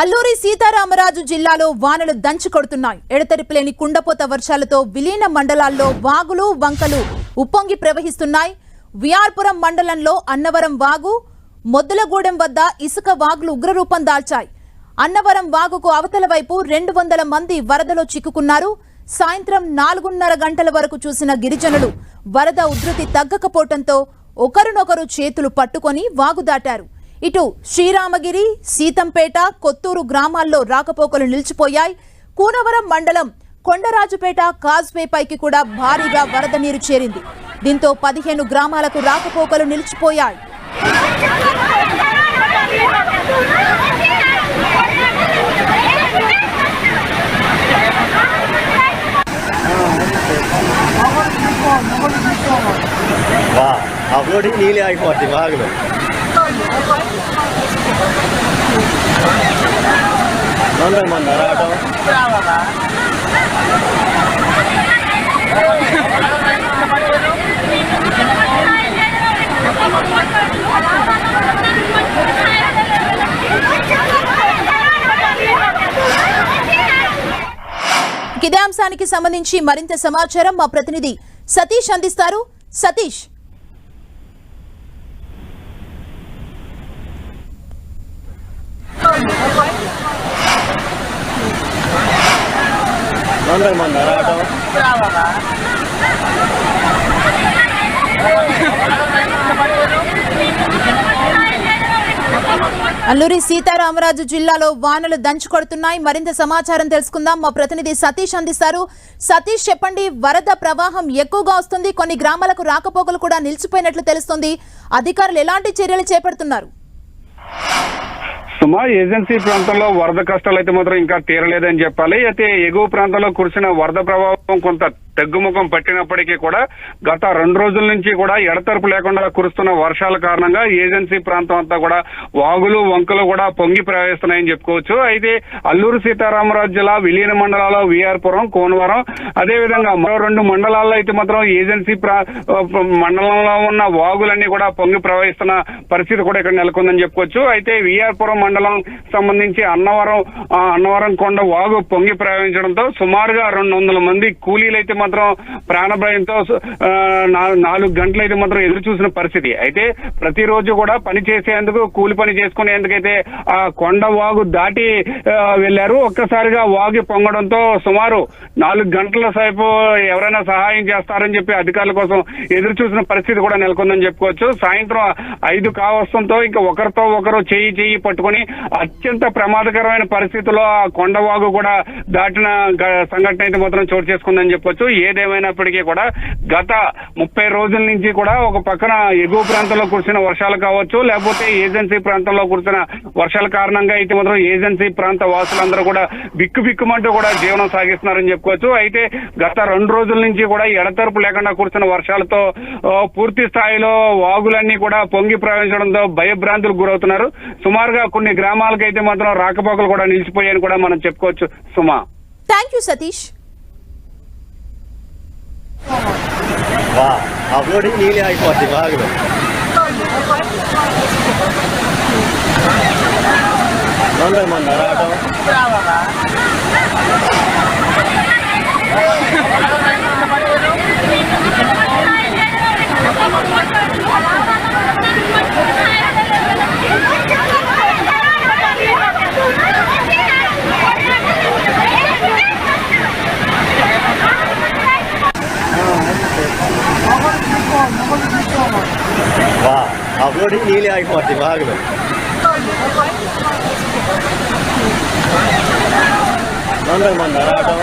అల్లూరి సీతారామరాజు జిల్లాలో వానలు దంచి కొడుతున్నాయి. ఎడతెరిపిలేని కుండపోత వర్షాలతో విలీన మండలాల్లో వాగులు వంకలు ఉప్పొంగి ప్రవహిస్తున్నాయి. విఆర్పురం మండలంలో అన్నవరం వాగు మొద్దులగూడెం వద్ద ఇసుక వాగులు ఉగ్రరూపం దాల్చాయి. అన్నవరం వాగుకు అవతల వైపు రెండు వందల మంది వరదలో చిక్కుకున్నారు. సాయంత్రం నాలుగున్నర గంటల వరకు చూసిన గిరిజనులు వరద ఉధృతి తగ్గకపోవటంతో ఒకరినొకరు చేతులు పట్టుకొని వాగు దాటారు. ఇటు శ్రీరామగిరి సీతంపేట కొత్తూరు గ్రామాల్లో రాకపోకలు నిలిచిపోయాయి. కూనవరం మండలం కొండరాజుపేట కాజ్వేపైకి కూడా భారీగా వరద నీరు చేరింది. దీంతో పదిహేను గ్రామాలకు రాకపోకలు నిలిచిపోయాయి. అప్పుడు నీళ్ళు బాగులు ఇదే అంశానికి సంబంధించి మరింత సమాచారం మా ప్రతినిధి సతీష్ అందిస్తారు. సతీష్ వందల మంది అల్లూరి సీతారామరాజు జిల్లాలో వానలు దంచుకొడుతున్నాయి మరింత సమాచారం తెలుసుకుందాం. మా ప్రతినిధి సతీష్ అందిస్తారు. సతీష్ చెప్పండి వరద ప్రవాహం ఎక్కువగా వస్తుంది. కొన్ని గ్రామాలకు రాకపోకలు కూడా నిలిచిపోయినట్లు తెలుస్తుంది. అధికారులు ఎలాంటి చర్యలు చేపడుతున్నారు? సుమా ఏజెన్సీ ప్రాంతంలో వరద కష్టాలు అయితే మాత్రం ఇంకా తీరలేదని చెప్పాలి. అయితే ఎగువ ప్రాంతంలో కురిసిన వరద ప్రభావం కొంత తగ్గుముఖం పట్టినప్పటికీ కూడా గత రెండు రోజుల నుంచి కూడా ఎడతెరపు లేకుండా కురుస్తున్న వర్షాల కారణంగా ఏజెన్సీ ప్రాంతం అంతా కూడా వాగులు వంకలు కూడా పొంగి ప్రవహిస్తున్నాయని చెప్పుకోవచ్చు. అయితే అల్లూరు సీతారామరాజు జిల్లా విలీన మండలాల్లో విఆర్పురం కోనవరం. అదేవిధంగా మరో రెండు మండలాల్లో అయితే మాత్రం ఏజెన్సీ ప్రా మండలంలో ఉన్న వాగులన్నీ కూడా పొంగి ప్రవహిస్తున్న పరిస్థితి కూడా ఇక్కడ నెలకొందని చెప్పుకోవచ్చు. అయితే విఆర్పురం మండలం సంబంధించి అన్నవరం అన్నవరం కొండ వాగు పొంగి ప్రవహించడంతో సుమారుగా రెండు వందల మంది కూలీలు అయితే మాత్రం ప్రాణభయంతో నాలుగు గంటలు అయితే మాత్రం ఎదురు చూసిన పరిస్థితి. అయితే ప్రతిరోజు కూడా పని చేసేందుకు కూలి పని చేసుకునేందుకైతే ఆ కొండ వాగు దాటి వెళ్ళారు. వెళ్ళారు ఒక్కసారిగా వాగు పొంగడంతో సుమారు నాలుగు గంటల సేపు ఎవరైనా సహాయం చేస్తారని చెప్పి అధికారుల కోసం ఎదురు చూసిన పరిస్థితి కూడా నెలకొందని చెప్పుకోవచ్చు. సాయంత్రం ఐదు కావస్తంతో ఇంకా ఒకరితో ఒకరు చేయి చేయి పట్టుకొని అత్యంత ప్రమాదకరమైన పరిస్థితుల్లో ఆ కొండవాగు కూడా దాటిన సంఘటన అయితే మాత్రం చోటు చేసుకుందని చెప్పొచ్చు. ఏదేమైనప్పటికీ కూడా గత ముప్పై రోజుల నుంచి కూడా ఒక పక్కన ఎగువ ప్రాంతంలో కురిసిన వర్షాలు కావచ్చు లేకపోతే ఏజెన్సీ ప్రాంతంలో కురిసిన వర్షాల కారణంగా అయితే మాత్రం ఏజెన్సీ ప్రాంత వాసులందరూ కూడా బిక్కు బిక్కుమంటూ కూడా జీవనం సాగిస్తున్నారని చెప్పుకోవచ్చు. అయితే గత రెండు రోజుల నుంచి కూడా ఎడతెరపు లేకుండా కురిసిన వర్షాలతో పూర్తి స్థాయిలో వాగులన్నీ కూడా పొంగి ప్రవహించడంతో భయభ్రాంతులకు గురవుతున్నారు. సుమారుగా కొన్ని గ్రామాలకైతే మాత్రం రాకపోకలు కూడా నిలిచిపోయాయని కూడా మనం చెప్పుకోవచ్చు. సుమా. థ్యాంక్ యూ సతీష్ నీళ్ళు మంది అప్పుడు నీళ్ళు ఆగిపోద్ది బాగులు వందల మంది రావటం